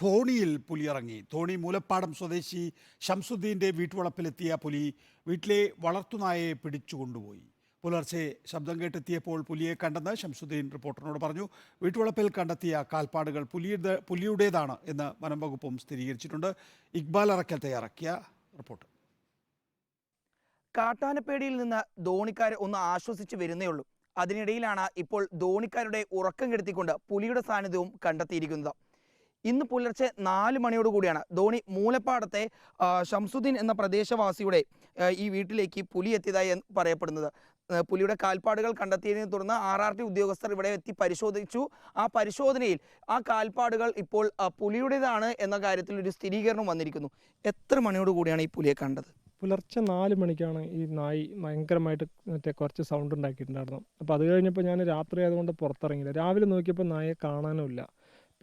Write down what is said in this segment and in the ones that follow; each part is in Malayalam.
ധോണിയിൽ പുലിയിറങ്ങി. ധോണി മൂലപ്പാടം സ്വദേശി ഷംസുദ്ദീന്റെ വീട്ടുവളപ്പിലെത്തിയ പുലി വീട്ടിലെ വളർത്തുനായയെ പിടിച്ചുകൊണ്ടുപോയി പുലർച്ചെ ശബ്ദം കേട്ടെത്തിയപ്പോൾ പുലിയെ കണ്ടെന്ന് ഷംസുദ്ദീൻ റിപ്പോർട്ടറിനോട് പറഞ്ഞു വീട്ടുവളപ്പിൽ കണ്ടെത്തിയ കാൽപ്പാടുകൾ പുലിയുടെ പുലിയുടേതാണ് എന്ന് വനം വകുപ്പും സ്ഥിരീകരിച്ചിട്ടുണ്ട്. ഇക്ബാൽ അറക്കൽ തയ്യാറാക്കിയ റിപ്പോർട്ട്. കാട്ടാനപ്പേടിയിൽ നിന്ന് ധോണിക്കാരെ ഒന്ന് ആശ്വസിച്ച് വരുന്നേ ഉള്ളൂ. അതിനിടയിലാണ് ഇപ്പോൾ ധോണിക്കാരുടെ ഉറക്കം കെടുത്തിക്കൊണ്ട് പുലിയുടെ സാന്നിധ്യവും കണ്ടെത്തിയിരിക്കുന്നത്. ഇന്ന് പുലർച്ചെ നാല് മണിയോട് കൂടിയാണ്. ധോണി മൂലപ്പാടത്തെ ഷംസുദ്ദീൻ എന്ന പ്രദേശവാസിയുടെ ഈ വീട്ടിലേക്ക് പുലി എത്തിയതായി പറയപ്പെടുന്നത്. പുലിയുടെ കാൽപ്പാടുകൾ കണ്ടെത്തിയതിനെ തുടർന്ന് ആർ ആർ ടി ഉദ്യോഗസ്ഥർ ഇവിടെ എത്തി പരിശോധിച്ചു. ആ പരിശോധനയിൽ ആ കാൽപ്പാടുകൾ ഇപ്പോൾ പുലിയുടേതാണ് എന്ന കാര്യത്തിൽ ഒരു സ്ഥിരീകരണം വന്നിരിക്കുന്നു. എത്ര മണിയോട് കൂടിയാണ് ഈ പുലിയെ കണ്ടത്? പുലർച്ചെ നാല് മണിക്കാണ് ഈ നായി ഭയങ്കരമായിട്ട് മറ്റേ കുറച്ച് സൗണ്ട് ഉണ്ടാക്കിയിട്ടുണ്ടായിരുന്നു അപ്പോൾ അത് കഴിഞ്ഞപ്പോൾ ഞാൻ രാത്രി ആയതുകൊണ്ട് പുറത്തിറങ്ങിയില്ല. രാവിലെ നോക്കിയപ്പോൾ നായയെ കാണാനുമില്ല.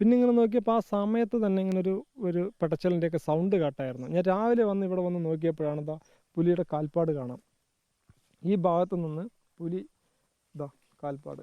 പിന്നെ ഇങ്ങനെ നോക്കിയപ്പോൾ ആ സമയത്ത് തന്നെ ഇങ്ങനെ ഒരു ഒരു പെടച്ചലിന്റെയൊക്കെ സൗണ്ട് കേട്ടായിരുന്നു. ഞാൻ രാവിലെ വന്ന് ഇവിടെ വന്ന് നോക്കിയപ്പോഴാണ് ഇതാ പുലിയുടെ കാൽപ്പാട് കാണാം. ഈ ഭാഗത്ത് നിന്ന് പുലി ഇതാ കാൽപ്പാട്.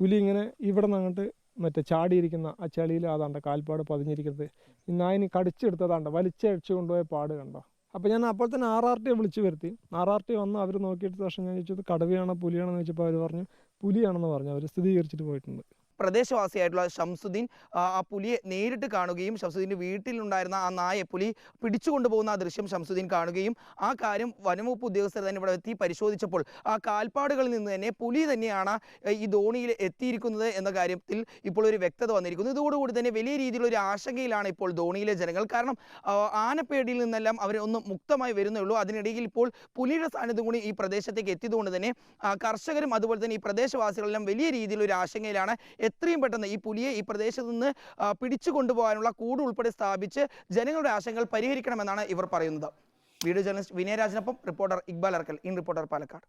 പുലി ഇങ്ങനെ ഇവിടെ നിന്ന് മറ്റേ ചാടിയിരിക്കുന്ന ആ ചെളിയിൽ അതാണ്ട് കാൽപ്പാട് പതിഞ്ഞിരിക്കുന്നത്. ഈ നായിന് കടിച്ചെടുത്തതാണ്ട് വലിച്ചഴിച്ചു കൊണ്ടുപോയ പാട് കണ്ടോ? അപ്പോൾ ഞാൻ അപ്പോൾ തന്നെ ആർ ആർ ടിയെ വിളിച്ചു വരുത്തി. ആർ ആർ ടി വന്ന് അവർ നോക്കിയിട്ട് ശേഷം ഞാൻ ചോദിച്ചത് കടുവയാണോ പുലിയാണോ എന്ന് ചോദിച്ചപ്പോൾ അവർ പറഞ്ഞു പുലിയാണെന്ന് പറഞ്ഞു. അവർ സ്ഥിരീകരിച്ചിട്ട് പോയിട്ടുണ്ട്. പ്രദേശവാസിയായിട്ടുള്ള ഷംസുദ്ദീൻ ആ പുലിയെ നേരിട്ട് കാണുകയും ഷംസുദ്ദീന്റെ വീട്ടിലുണ്ടായിരുന്ന ആ നായെ പുലി പിടിച്ചുകൊണ്ടുപോകുന്ന ആ ദൃശ്യം ഷംസുദ്ദീൻ കാണുകയും ആ കാര്യം വനംവകുപ്പ് ഉദ്യോഗസ്ഥർ തന്നെ ഇവിടെ എത്തി പരിശോധിച്ചപ്പോൾ ആ കാൽപ്പാടുകളിൽ നിന്ന് തന്നെ പുലി തന്നെയാണ് ഈ ധോണിയിൽ എത്തിയിരിക്കുന്നത് എന്ന കാര്യത്തിൽ ഇപ്പോൾ ഒരു വ്യക്തത വന്നിരിക്കുന്നു. ഇതോടുകൂടി തന്നെ വലിയ രീതിയിലുള്ള ഒരു ആശങ്കയിലാണ് ഇപ്പോൾ ധോണിയിലെ ജനങ്ങൾ. കാരണം ആനപ്പേടിയിൽ നിന്നെല്ലാം അവർ ഒന്ന് മുക്തമായി വരുന്നേ ഉള്ളൂ. അതിനിടയിൽ ഇപ്പോൾ പുലിയുടെ സാന്നിധ്യം കൂടി ഈ പ്രദേശത്തേക്ക് എത്തിയതുകൊണ്ട് തന്നെ കർഷകരും അതുപോലെ തന്നെ ഈ പ്രദേശവാസികളെല്ലാം വലിയ രീതിയിലൊരു ആശങ്കയിലാണ് എത്രയും പെട്ടെന്ന് ഈ പുലിയെ ഈ പ്രദേശത്ത് നിന്ന് പിടിച്ചു കൊണ്ടുപോകാനുള്ള കൂട് ഉൾപ്പെടെ സ്ഥാപിച്ച് ജനങ്ങളുടെ ആശങ്കകൾ പരിഹരിക്കണമെന്നാണ് ഇവർ പറയുന്നത്. Video journalist വിനയരാജനൊപ്പം reporter Iqbal Arkal in reporter Palakkad.